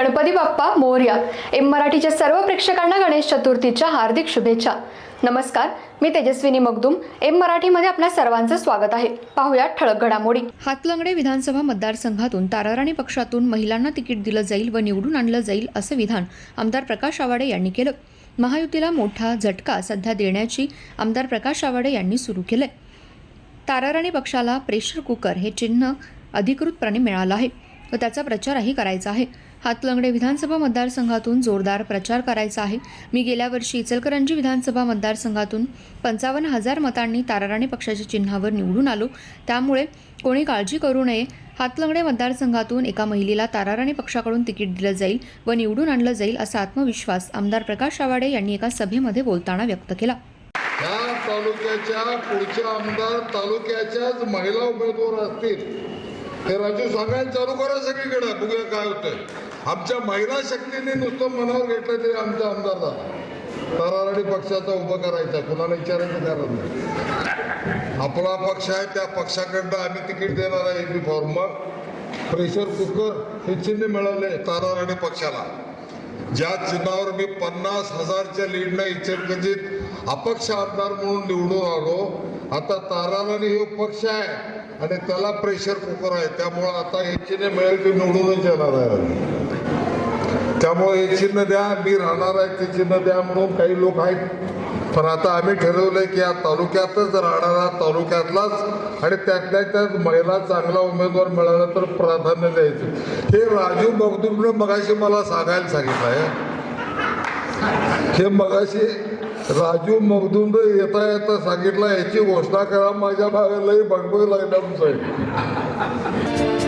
Ganpati Bappa Morya M मराठीच्या सर्व प्रेक्षकांना गणेश चतुर्थीच्या हार्दिक शुभेच्छा. नमस्कार मी तेजस्विनी मगदुम एम मराठीमध्ये आपल्या सर्वांचं स्वागत आहे. पाहुयात ठळक घडामोडी. हातलंगडे विधानसभा मतदारसंघातून ताराराणी पक्षातून महिलांना तिकीट दिलं जाईल व निवडून आणलं जाईल असं विधान आमदार प्रकाश आवाडे यांनी केलं. महायुतीला मोठा झटका सध्या देण्याची आमदार प्रकाश आवाडे यांनी सुरू केलंय. ताराराणी पक्षाला प्रेशर कुकर हे चिन्ह अधिकृतपणे मिळालं आहे व त्याचा प्रचारही करायचा आहे. हातलंगडे विधानसभा मतदारसंघातून जोरदार प्रचार करायचा आहे. मी गेल्या वर्षी इचलकरंजी विधानसभा मतदारसंघातून पंचावन्न हजार मतांनी ताराराणी पक्षाच्या चिन्हावर निवडून आलो. त्यामुळे कोणी काळजी करू नये. हातलंगडे मतदारसंघातून एका महिलेला ताराराणी पक्षाकडून तिकीट दिलं जाईल व निवडून आणलं जाईल असा आत्मविश्वास आमदार प्रकाश आवाडे यांनी एका सभेमध्ये बोलताना व्यक्त केला. तालुक्याच्या पुढच्या आमदार तालुक्याच्याच महिला उमेदवार असतील. हे राजू सांगायला चालू करा सगळीकडे. बघूया काय होतंय. आमच्या महिला शक्तीने नुसतं मनावर घेतलं तरी आमचा आमदार झाला तरारडी पक्षाचा उभं करायचा. कुणाला विचारायचं कारण नाही. आपला पक्ष आहे त्या पक्षाकडनं आम्ही तिकीट देणार आहे बी फॉर्म प्रेशर कुकर हे चिन्ह मिळाले ताराराणी पक्षाला. ज्या चिन्हावर मी पन्नास हजारच्या लीडनं इचलकरंजीत अपक्ष आमदार म्हणून निवडून आलो आता ताराराणी हे पक्ष आहे आणि त्याला प्रेशर कुकर आहे. त्यामुळं आता हे चिन्ह मिळेल ते निवडूनच येणार आहे. त्यामुळे हे चिन्ह द्या मी राहणार आहे ते चिन्ह द्या म्हणून काही लोक आहेत. पण आता आम्ही ठरवलंय की या तालुक्यातच राहणारा तालुक्यातलाच आणि त्यातल्या त्यात महिला चांगला उमेदवार मिळाला तर प्राधान्य द्यायचं. हे राजू मगदुमने मगाशी मला सांगायला सांगितलं आहे. हे मगाशी राजू मगदुमने येता येता सांगितलं याची घोषणा करा माझ्या भागालाही बंडबोई लागला साहेब